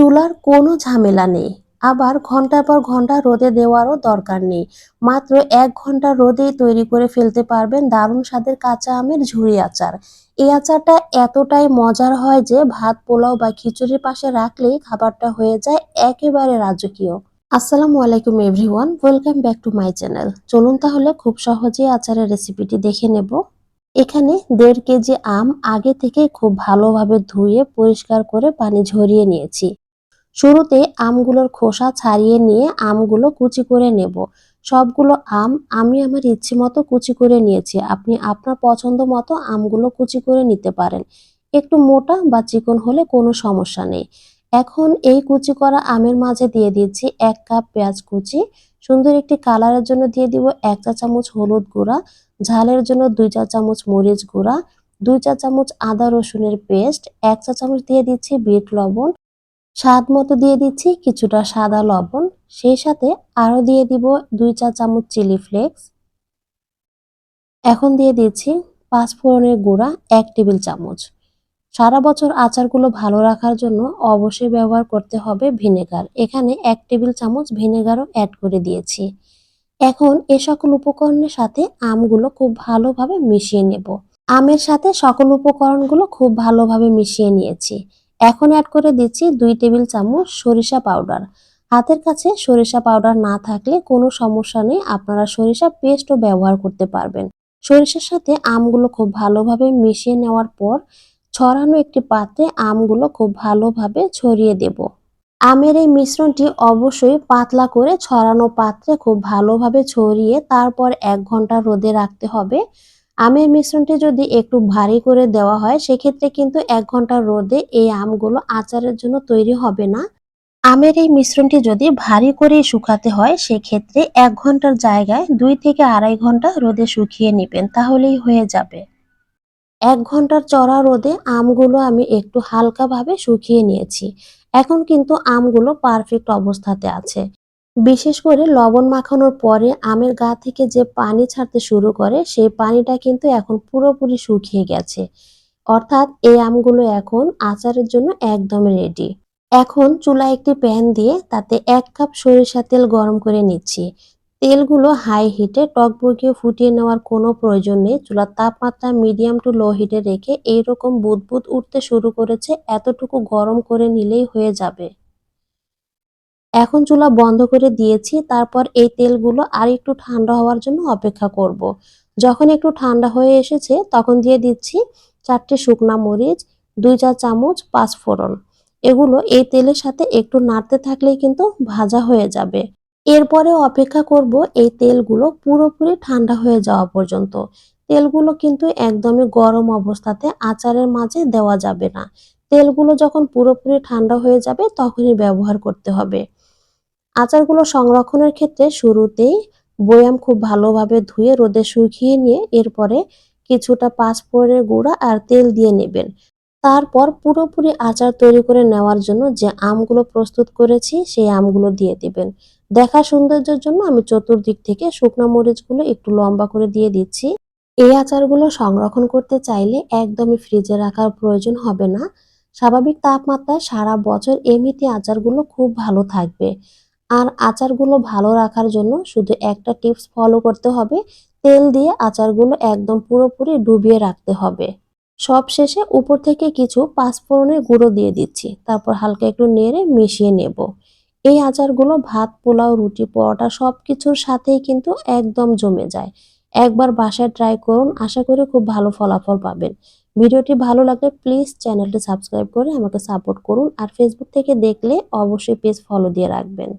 চুলার কোনো ঝামেলা নেই। আবার ঘণ্টার পর ঘণ্টা রোদে দেওয়ারও দরকার নেই। মাত্র এক ঘণ্টা রোদেই তৈরি করে ফেলতে পারবেন দারুণ স্বাদের কাঁচা আমের ঝুরি আচার। এই আচারটা এতটাই মজার হয় যে ভাত, পোলাও বা খিচুড়ির পাশে রাখলেই খাবারটা হয়ে যায় একেবারে রাজকীয়। আসসালামু আলাইকুম everyone, welcome back to my channel. চলুন তাহলে খুব সহজেই আচারের রেসিপিটি দেখে নেব। এখানে দেড় কেজি আম আগে থেকে খুব ভালোভাবে ধুয়ে পরিষ্কার করে পানি ঝরিয়ে নিয়েছি। শুরুতে আমগুলোর খোসা ছাড়িয়ে নিয়ে আমগুলো কুচি করে নেব। সবগুলো আম আমি আমার ইচ্ছে মতো কুচি করে নিয়েছি। আপনি আপনার পছন্দ মতো আমগুলো কুচি করে নিতে পারেন। একটু মোটা বা চিকন হলে কোনো সমস্যা নেই। এখন এই কুচি করা আমের মাঝে দিয়ে দিচ্ছি এক কাপ পেঁয়াজ কুচি। সুন্দর একটি কালারের জন্য দিয়ে দিব এক চা চামচ হলুদ গুঁড়া, ঝালের জন্য দুই চা চামচ মরিচ গুঁড়া, দুই চা চামচ আদা রসুনের পেস্ট, এক চা চামচ দিয়ে দিচ্ছি বিট লবণ স্বাদ মতো দিয়ে দিচ্ছি কিছুটা সাদা লবণ। সেই সাথে আরও দিয়ে দিব দুই চা চামচ চিলি ফ্লেক্স। এখন দিয়ে দিচ্ছি পাঁচ ফোড়নের গুঁড়া, এক টেবিল চামচ। সারা বছর আচারগুলো ভালো রাখার জন্য অবশ্যই ব্যবহার করতে হবে ভিনেগার। এখানে এক টেবিল চামচ ভিনেগারও অ্যাড করে দিয়েছি। এখন এ সকল উপকরণের সাথে আমগুলো খুব ভালোভাবে মিশিয়ে নেব। আমের সাথে সকল উপকরণগুলো খুব ভালোভাবে মিশিয়ে নিয়েছি। এখন অ্যাড করে দিচ্ছি দুই টেবিল চামচ সরিষা পাউডার হাতের কাছে সরিষা পাউডার না থাকলে কোনো সমস্যা নেই, আপনারা সরিষা পেস্টও ব্যবহার করতে পারবেন। সরিষার সাথে আমগুলো খুব ভালোভাবে মিশিয়ে নেওয়ার পর ছড়ানো একটি পাত্রে আমগুলো খুব ভালোভাবে ছড়িয়ে দেব। আমের এই মিশ্রণটি অবশ্যই পাতলা করে ছড়ানো পাত্রে খুব ভালোভাবে ছড়িয়ে তারপর এক ঘণ্টা রোদে রাখতে হবে। আমের মিশ্রণটি যদি একটু ভারী করে দেওয়া হয়, সেক্ষেত্রে কিন্তু এক ঘণ্টা রোদে এই আমগুলো আচারের জন্য তৈরি হবে না। আমের এই মিশ্রণটি যদি ভারী করে শুকাতে হয়, সেক্ষেত্রে এক ঘণ্টার জায়গায় দুই থেকে আড়াই ঘণ্টা রোদে শুকিয়ে নেবেন, তাহলেই হয়ে যাবে। এক ঘণ্টার চড়া রোদে আমগুলো আমি একটু হালকাভাবে শুকিয়ে নিয়েছি। এখন কিন্তু আমগুলো পারফেক্ট অবস্থাতে আছে। বিশেষ করে লবণ মাখানোর পরে আমের গা থেকে যে পানি ছাড়তে শুরু করে, সেই পানিটা কিন্তু এখন পুরোপুরি শুকিয়ে গেছে। অর্থাৎ এই আমগুলো এখন আচারের জন্য একদম রেডি এখন চুলায় একটি প্যান দিয়ে তাতে এক কাপ সরিষা তেল গরম করে নিচ্ছি। তেলগুলো হাই হিটে টক টকবগিয়ে ফুটিয়ে নেওয়ার কোনো প্রয়োজন নেই। চুলার তাপমাত্রা মিডিয়াম টু লো হিটে রেখে এইরকম বুদবুদ উঠতে শুরু করেছে, এতটুকু গরম করে নিলেই হয়ে যাবে। এখন চুলা বন্ধ করে দিয়েছি, তারপর এই তেলগুলো আর একটু ঠান্ডা হওয়ার জন্য অপেক্ষা করব। যখন একটু ঠান্ডা হয়ে এসেছে, তখন দিয়ে দিচ্ছি চারটে শুকনা মরিচ, দুই চা চামচ পাঁচ ফোড়ন এগুলো এই তেলের সাথে একটু নাড়তে থাকলেই কিন্তু ভাজা হয়ে যাবে। এরপরে অপেক্ষা করব এই তেলগুলো পুরোপুরি ঠান্ডা হয়ে যাওয়া পর্যন্ত। তেলগুলো কিন্তু একদমই গরম অবস্থাতে আচারের মাঝে দেওয়া যাবে না। তেলগুলো যখন পুরোপুরি ঠান্ডা হয়ে যাবে, তখনই ব্যবহার করতে হবে। আচারগুলো সংরক্ষণের ক্ষেত্রে শুরুতেই বয়াম খুব ভালোভাবে ধুয়ে রোদে শুকিয়ে নিয়ে এরপরে কিছুটা পাঁচফোড়নের গুঁড়া আর তেল দিয়ে নেবেন। তারপর পুরোপুরি আচার তৈরি করে নেওয়ার জন্য যে আমগুলো প্রস্তুত করেছি, সেই আমগুলো দিয়ে দিবেন। দেখা সৌন্দর্যের জন্য আমি চতুর্দিক থেকে শুকনো মরিচগুলো একটু লম্বা করে দিয়ে দিচ্ছি। এই আচারগুলো সংরক্ষণ করতে চাইলে একদমই ফ্রিজে রাখার প্রয়োজন হবে না। স্বাভাবিক তাপমাত্রায় সারা বছর এমনিতে আচারগুলো খুব ভালো থাকবে। আর আচারগুলো ভালো রাখার জন্য শুধু একটা টিপস ফলো করতে হবে, তেল দিয়ে আচারগুলো একদম পুরোপুরি ডুবিয়ে রাখতে হবে। সব শেষে উপর থেকে কিছু পাঁচফোড়নের গুঁড়ো দিয়ে দিচ্ছি, তারপর হালকা একটু নেড়ে মিশিয়ে নেব। এই আচারগুলো ভাত, পোলাও, রুটি, পরোটা সব কিছুর সাথেই কিন্তু একদম জমে যায়। একবার বাসায় ট্রাই করুন, আশা করি খুব ভালো ফলাফল পাবেন। ভিডিওটি ভালো লাগলে প্লিজ চ্যানেলটি সাবস্ক্রাইব করে আমাকে সাপোর্ট করুন, আর ফেসবুক থেকে দেখলে অবশ্যই পেজ ফলো দিয়ে রাখবেন।